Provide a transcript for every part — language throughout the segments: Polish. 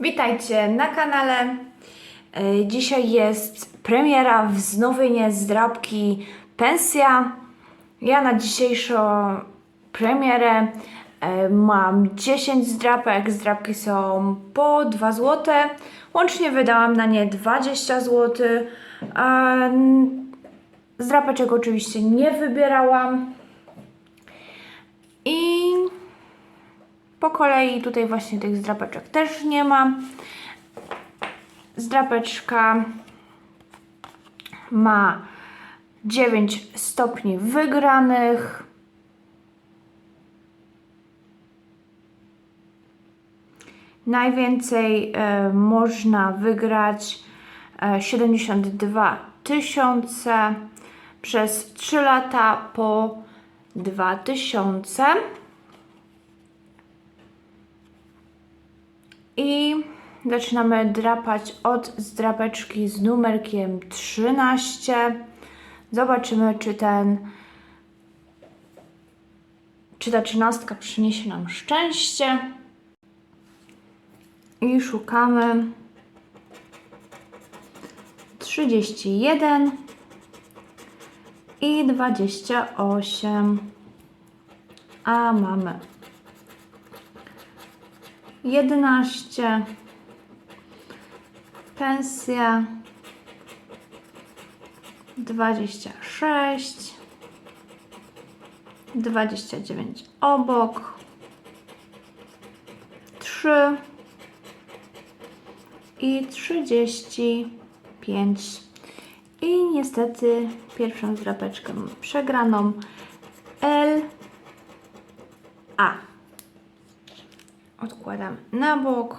Witajcie na kanale. E, Dzisiaj jest premiera wznowienia zdrabki Pensja. Ja na dzisiejszą premierę e, mam 10 zdrapek. Zdrapki są po 2 zł. Łącznie wydałam na nie 20 zł. Zdrapeczek oczywiście nie wybierałam. I po kolei tutaj właśnie tych zdrapeczek też nie ma. Zdrapeczka ma 9 stopni wygranych. Najwięcej e, można wygrać e, 72 tysiące przez 3 lata po 2000. I zaczynamy drapać od zdrapeczki z numerkiem 13. Zobaczymy, czy ten czy ta trzynastka przyniesie nam szczęście. I szukamy 31 i 28. A mamy 11 pensja 26 29 obok 3 i 35 i niestety pierwszą zdrapeczkę mam przegraną L A odkładam na bok.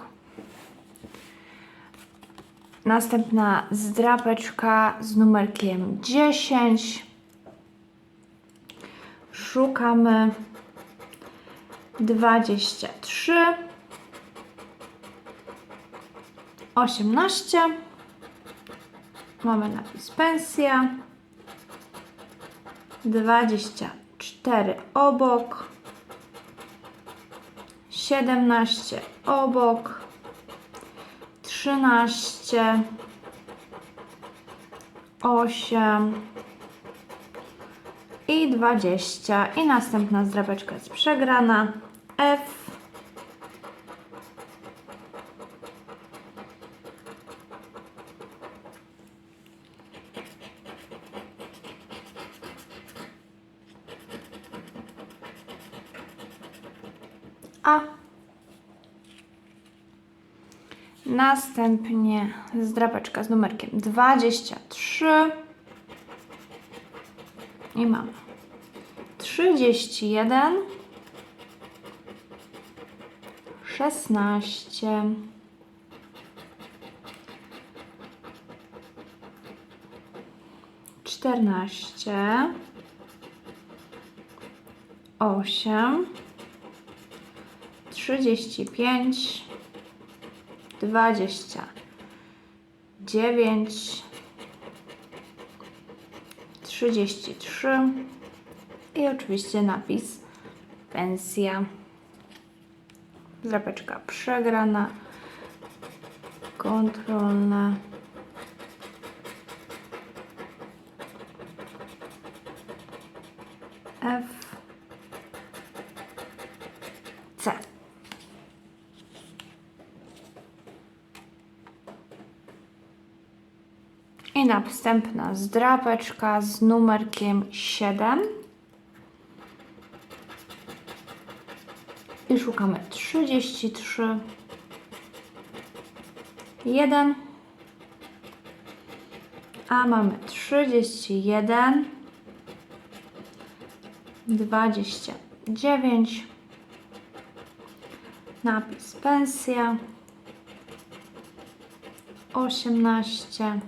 Następna zdrapeczka z numerkiem 10. Szukamy 23 18 Mamy napis pensja 24 obok 17 obok, 13, 8 i 20 i następna zdrabeczka jest przegrana. F A. Następnie zdrapeczka z numerkiem 23 i mamy 31 16 14 8 35 dwadzieścia dziewięć, trzydzieści trzy i oczywiście napis pensja. Drapeczka przegrana, kontrolna. F C. I następna zdrapeczka z numerkiem 7. I szukamy 33. 1. A mamy 31. 29. Napis pensja. 18.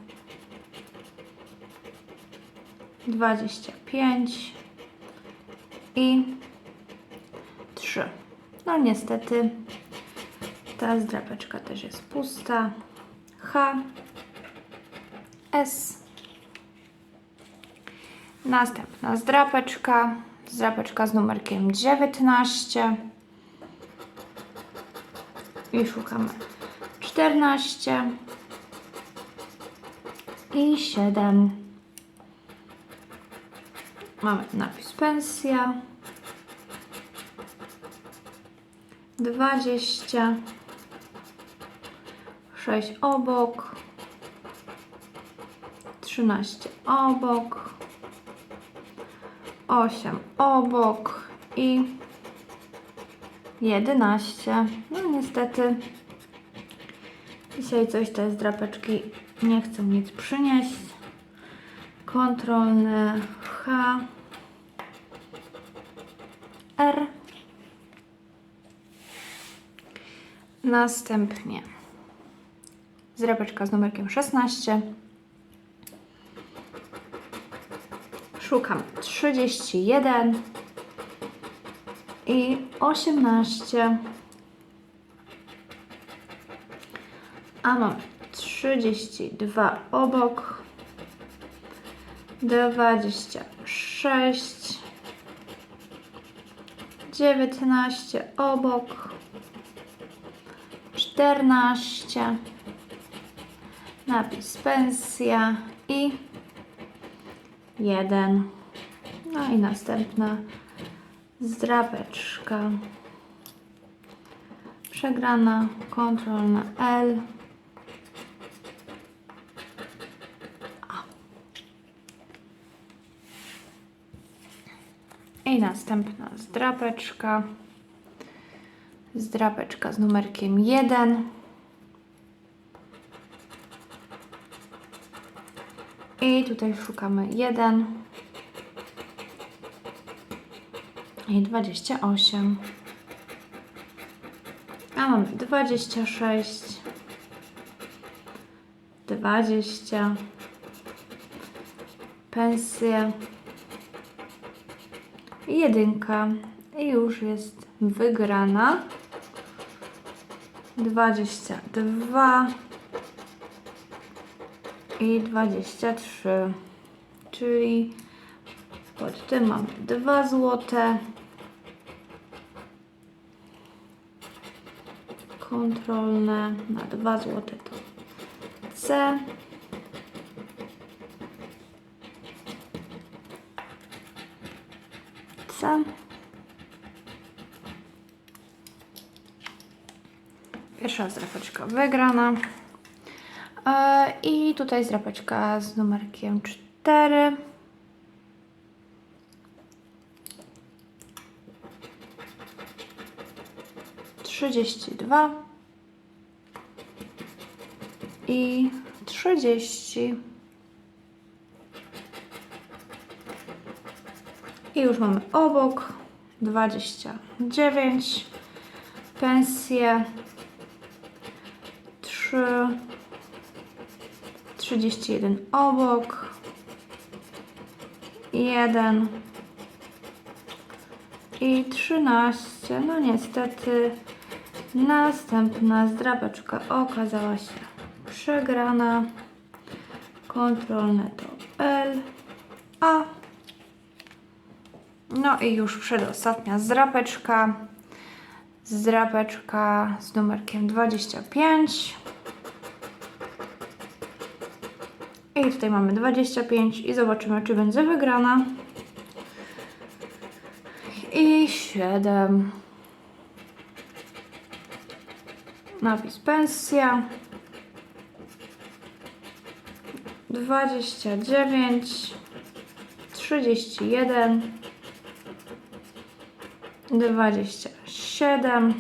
25 i 3. No niestety ta zdrapeczka też jest pusta. H, S. Następna zdrapeczka. Zdrapeczka z numerkiem 19. I szukamy 14 i 7. Mamy napis pensja. 20 6 obok. 13 obok. 8 obok i 11 no niestety dzisiaj coś te zdrapeczki nie chcą nic przynieść kontrolne H R Następnie zrepeczka z numerkiem 16. Szukam 31 i 18. A mam 32 obok. 26 19 obok 14 napis pensja i 1 no i następna zdrapeczka. Przegrana kontrolna L następna zdrapeczka. Zdrapeczka z numerkiem 1 i tutaj szukamy 1 i 28 a mamy 26 20 pensje. i jedynka. I już jest wygrana. 22 i 23 czyli pod tym mamy 2 złote. Kontrolne na 2 złote to C C Pierwsza zdrapeczka wygrana. E, I tutaj zdrapeczka z numerkiem 4. Trzydzieści dwa i trzydzieści. I już mamy obok dwadzieścia dziewięć. Pensje 3, 31 obok, 1 i 13. No niestety następna zdrapeczka okazała się przegrana. Kontrolne to L, A. No i już przedostatnia zdrapeczka. Zdrapeczka z numerkiem 25. I tutaj mamy 25 i zobaczymy, czy będzie wygrana. I 7. Napis pensja. 29. 31. 27.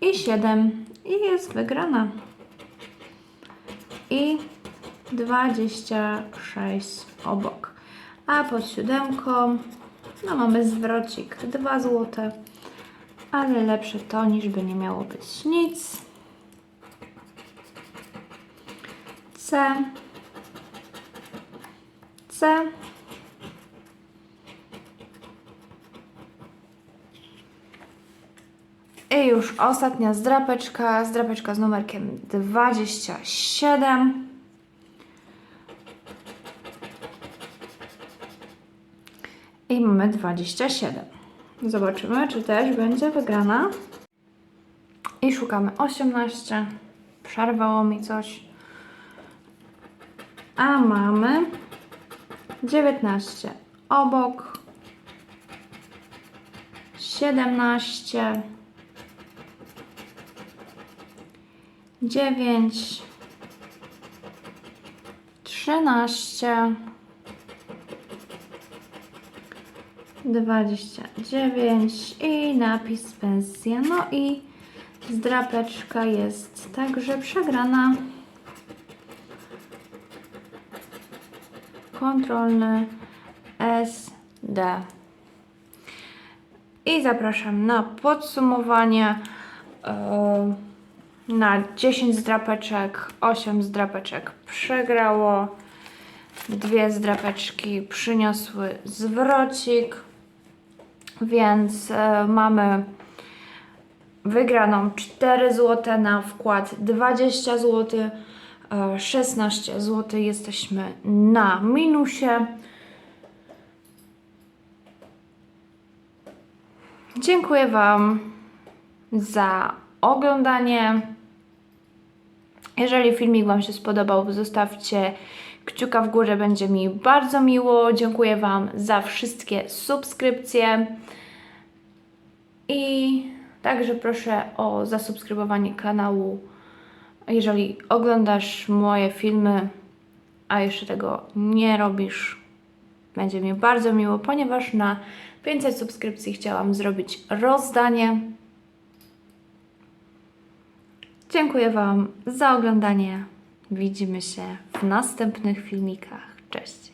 I 7. I jest wygrana i 26 obok. A pod siódemką no mamy zwrocik 2 złote, ale lepsze to niż by nie miało być nic. C C I już ostatnia zdrapeczka, zdrapeczka z numerkiem 27. I mamy 27. Zobaczymy, czy też będzie wygrana. I szukamy 18. Przerwało mi coś. A mamy 19 obok. 17 9 13 29 i napis pensja. No i zdrapeczka jest także przegrana. Kontrolny SD. I zapraszam na podsumowanie. Na 10 zdrapeczek, 8 zdrapeczek przegrało. Dwie zdrapeczki przyniosły zwrocik, więc e, mamy wygraną 4 zł na wkład 20 zł, e, 16 zł. Jesteśmy na minusie. Dziękuję Wam za oglądanie. Jeżeli filmik Wam się spodobał, zostawcie kciuka w górę, będzie mi bardzo miło. Dziękuję Wam za wszystkie subskrypcje i także proszę o zasubskrybowanie kanału, jeżeli oglądasz moje filmy, a jeszcze tego nie robisz. Będzie mi bardzo miło, ponieważ na 500 subskrypcji chciałam zrobić rozdanie. Dziękuję Wam za oglądanie. Widzimy się w następnych filmikach. Cześć!